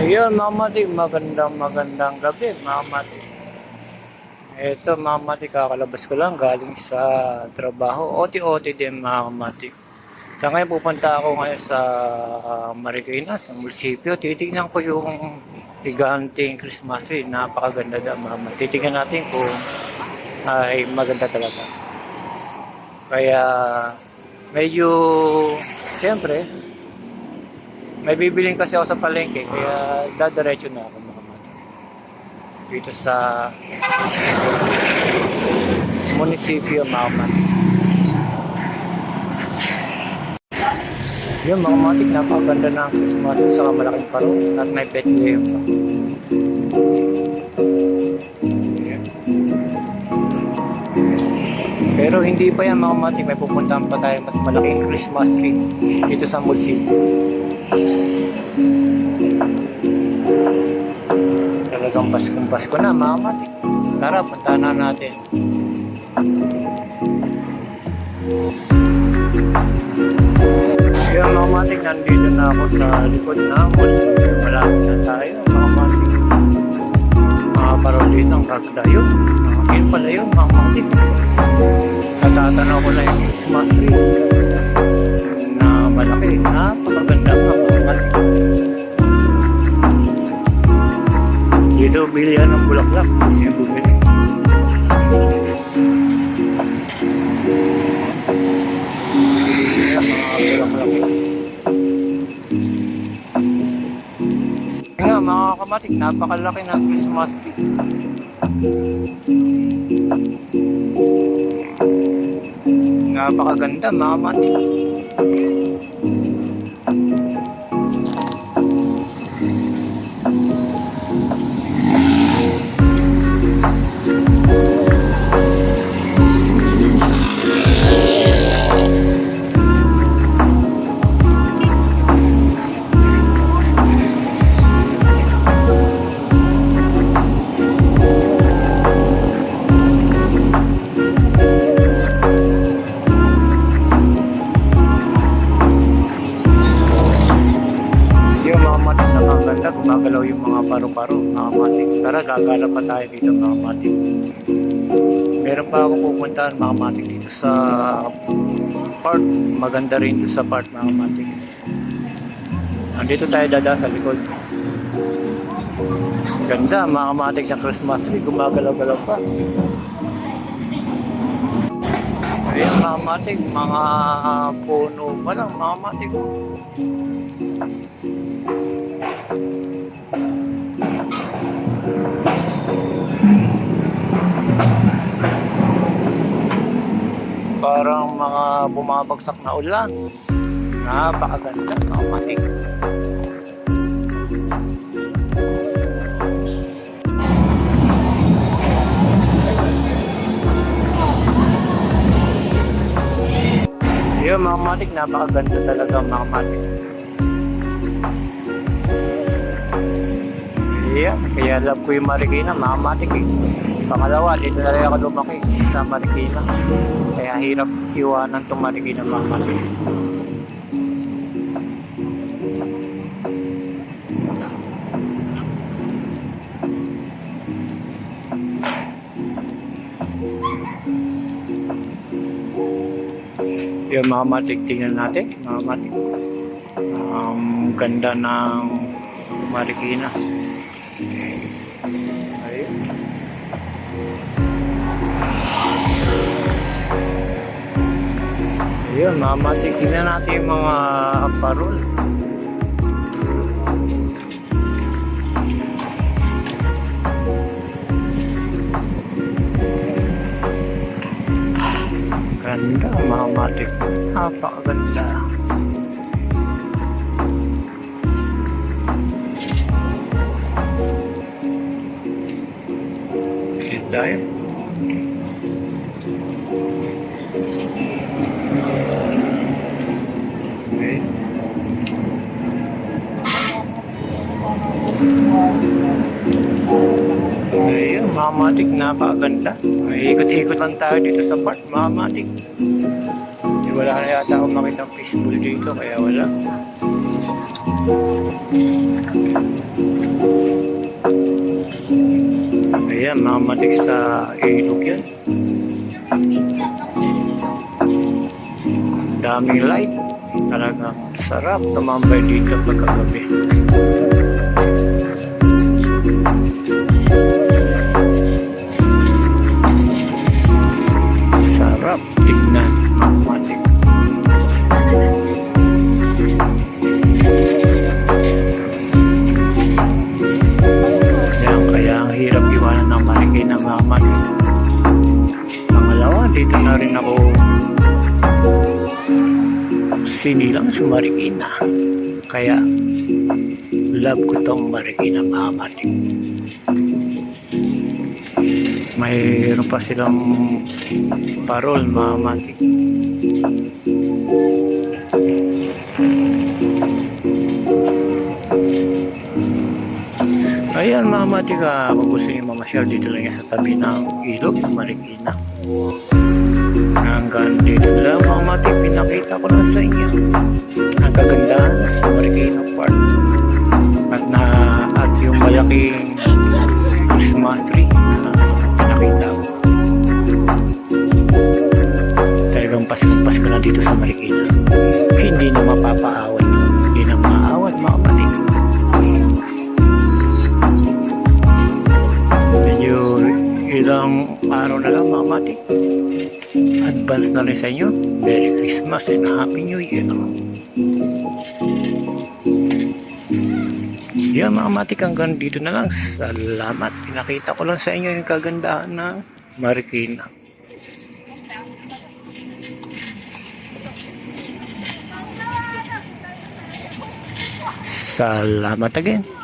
Ayun, mga mati, magandang magandang gabi, mga mati. Ito, mga mati, kakalabas ko lang galing sa trabaho. Oti-oti din, mga mati. Sa ngayon, pupunta ako ngayon sa Marikina, sa munisipyo. Titignan ko yung giganting Christmas tree. Napakaganda daw, mga mati. Titignan natin kung ay maganda talaga. Kaya, medyo, siyempre, may bibiling kasi ako sa palengke, kaya dadiretso na ako mga mati. Dito sa munisipyo mati. Yun mga matik, napakaganda na ang Christmas tree, saka malaking paro at may pet game pa. Pero hindi pa yan mga matik, may pupuntahan pa tayo mas malaking Christmas tree dito sa munisipyo. Talagang Paskong Pasko na, mga mati. Tara, puntahan na natin. Yung mga mati, nandito na ako sa likod na munisipyo. Malapit na tayo, mga mati. Mga parol dito ang. Uh, yun pala yun, mga mati. Natatanaw ko na yung tree na malaki. Napakaganda mga mati. Dito, bili yan ng bulaklak. Yung bumili. Bulaklak. Nga, mga kamatik, napakalaki ng Christmas tree. Napakaganda, mga kamatik. Gumagalaw yung mga paru-paro, mga matik. Tara, gagala pa tayo dito mga matik. Meron pa ako pupuntahan mga matik dito sa park. Maganda rin dito sa park mga matik. Nandito tayo dada sa likod. Ganda, mga matik ng Christmas tree, gumagalaw-galaw pa. Ayan mga matik, mga puno pa lang, mga matik. Parang mga bumabagsak na ulan. Napakaganda, mga matik. Yun, mga matik, napakaganda talaga, mga matik. Yeah, kaya love ko yung Marikina, mga matik eh. Pangalawa, dito na rin ako lumaki sa Marikina. Kaya hirap iwanan itong Marikina, mga matik. Yung mga matik, tingnan natin, mga matik. Ang ganda ng Marikina. Ayun. Matik, tingnan natin yung mga parol. Ganda, mga matik. Napakaganda. Mamatik, napakaganda. Ikot-ikot lang tayo dito sa park, mamatik. Di wala na yata akong makita ang fishbowl dito, kaya wala. Ayan, mamatik sa ilog yan. Daming light. Talagang sarap tumambay dito pagkagabi. Matik. Pangalawa, dito na rin ako sinilang sa Marikina. Kaya, love ko tong Marikina matik. Mayroon pa silang parol mga Ayan mga matik, ah, kung gusto niyo mamasyal dito lang sa tabi ng ilog ng Marikina. Hanggang dito na lang mga matik, pinakita ko lang sa inyo. Ang kagandahan sa Marikina Park. Advance na rin sa inyo. Merry Christmas and Happy New Year. Yan mga matik hanggang dito na lang. Salamat. Pinakita ko lang sa inyo yung kagandahan ng Marikina. Salamat again.